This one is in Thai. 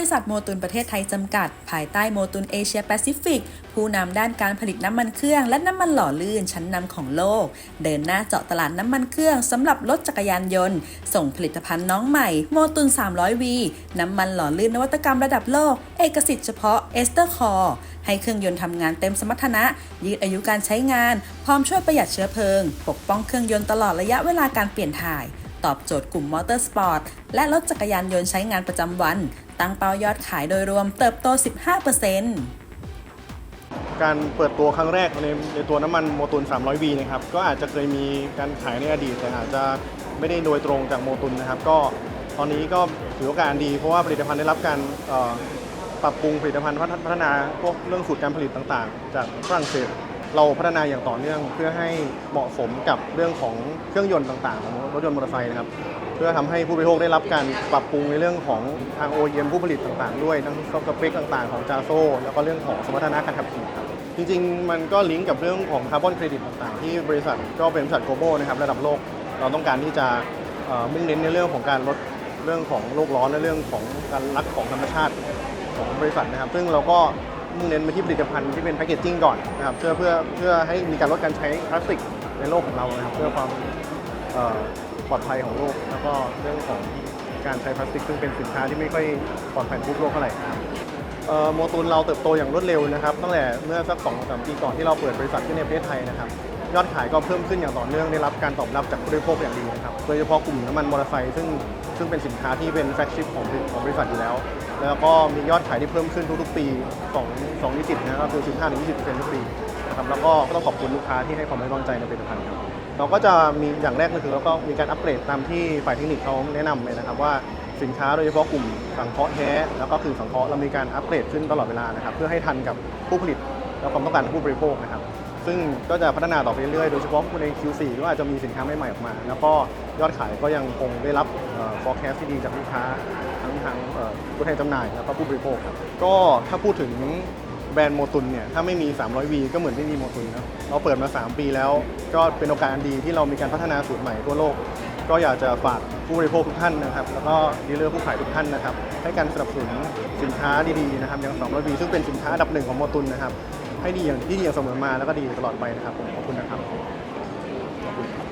ริษัทโมตุนประเทศไทยจำกัด ภายใต้โมตุนเอเชียแปซิฟิก ผู้นำด้านการผลิตน้ำมันเครื่อง และน้ำมันหล่อลื่นชั้นนำของโลก เดินหน้าเจาะตลาดน้ำมันเครื่องสำหรับรถจักรยานยนต์ ส่งผลิตภัณฑ์น้องใหม่โมตุน 300V น้ำมันหล่อลื่นนวัตกรรมระดับโลก เอกสิทธิ์เฉพาะเอสเตอร์คอร์ให้เครื่องยนต์ทำงานเต็มสมรรถนะ ยืดอายุการใช้งาน พร้อมช่วยประหยัดเชื้อเพลิง ปกป้องเครื่องยนต์ตลอดระยะเวลาการเปลี่ยนถ่าย ตอบโจทย์กลุ่มมอเตอร์สปอร์ตและรถจักรยานยนต์ใช้งานประจำวัน ตั้งเป้ายอดขายโดยรวมเติบโต 15%การเปิดตัวครั้งแรกในในตัวน้ำมันโมตุน 300V นะครับ ก็อาจจะเคยมีการขายในอดีต แต่อาจจะไม่ได้โดยตรงจากโมตุนนะครับ ก็ตอนนี้ก็ถือโอกาสดีเพราะว่าผลิตภัณฑ์ได้รับการปรับปรุงผลิตภัณฑ์พัฒนาพวกเรื่องสูตรการผลิตต่างๆ จากฝรั่งเศส เราพัฒนาอย่างต่อเนื่องเพื่อให้เหมาะสมกับเรื่องของเครื่องยนต์ต่างๆของรถยนต์มอเตอร์ไซค์นะครับ เพื่อทำให้ผู้บริโภคได้รับการปรับปรุงในเรื่องของทาง OEM ผู้ผลิตต่างๆ ด้วยทั้งสเปคต่างๆของจาโซแล้วก็เรื่องของสมรรถนะการขับขี่ครับจริงๆ มันก็ลิงก์กับเรื่องของคาร์บอนเครดิตต่างๆ ที่บริษัทก็เป็นบริษัทโกลบอลนะครับระดับโลกเราต้องการที่จะมุ่งเน้นในเรื่องของการลดเรื่องของโลกร้อนและเรื่องของการรักของธรรมชาติของบริษัทนะครับ ซึ่งเราก็ มุ่งเน้นไปที่ผลิตภัณฑ์ที่เป็นแพคเกจจิ้งก่อนนะครับเพื่อเพื่อเพื่อให้มีการลดการใช้พลาสติกในโลกของเรานะครับเพื่อความปลอดภัยของโลก แล้วก็เรื่องของการใช้พลาสติก ซึ่งเป็นสินค้าที่ไม่ค่อยปลอดภัยกับโลกเท่าไหร่โมตูนเราเติบโตอย่างรวดเร็วนะครับตั้งแต่เมื่อสัก2อสปีก่อนที่เราเปิดบริษัทขึ้นในประเทศไทยนะครับยอดขายก็เพิ่มขึ้นอย่างต่อเนื่องได้รับการตอบรับจากผู้บริโภคอย่างดีนะครับโดยเฉพาะกลุ่มน้ำมันมอเตอร์ไซค์ซึ่งซึ่งเป็นสินค้าที่เป็นแฟลกชิพของของบริษัทอยู่แล้ว แล้วก็มียอดขายที่เพิ่มขึ้นทุกๆปี2 2นิสิตนะครับคือ 15-20%ทุกปีนะครับแล้วก็ก็ต้องขอบคุณลูกค้าที่ให้ความไว้วางใจในผลิตภัณฑ์ครับเราก็จะมีอย่างแรกก็คือเราก็มีการอัปเกรดตามที่ฝ่ายเทคนิคเขาแนะนำเลยนะครับว่าสินค้าโดยเฉพาะกลุ่มสังเคราะห์แท้แล้วก็คือสังเคราะห์เรามีการอัปเกรดขึ้นตลอดเวลานะครับเพื่อให้ทันกับผู้ผลิตและความต้องการของผู้บริโภคนะครับ ซึ่งก็จะพัฒนาต่อไปเรื่อยๆ โดยเฉพาะคุณใน Q4 ก็อาจจะมีสินค้าใหม่ๆออกมา แล้วก็ยอดขายก็ยังคงได้รับ forecast ที่ดีจากลูกค้าทั้งทางผู้แทนจำหน่ายแล้วก็ผู้บริโภคครับก็ถ้าพูดถึงแบรนด์โมตุนเนี่ยถ้าไม่มี 300V ก็เหมือนไม่มีโมตุนนะเราเปิดมา 3 ปีแล้ว ก็เป็นโอกาสดีที่เรามีการพัฒนาสูตรใหม่ทั่วโลก ก็อยากจะฝากผู้บริโภคทุกท่านนะครับ แล้วก็ดีลเลอร์ผู้ขายทุกท่านนะครับ ให้การสนับสนุนสินค้าดีๆนะครับอย่าง 300V ซึ่งเป็นสินค้าอันดับหนึ่งของโมตุนนะครับ ให้ดีอย่างที่ดีอย่างเสมอมาแล้วก็ดีตลอดไปนะครับผมขอบคุณนะครับขอบคุณครับ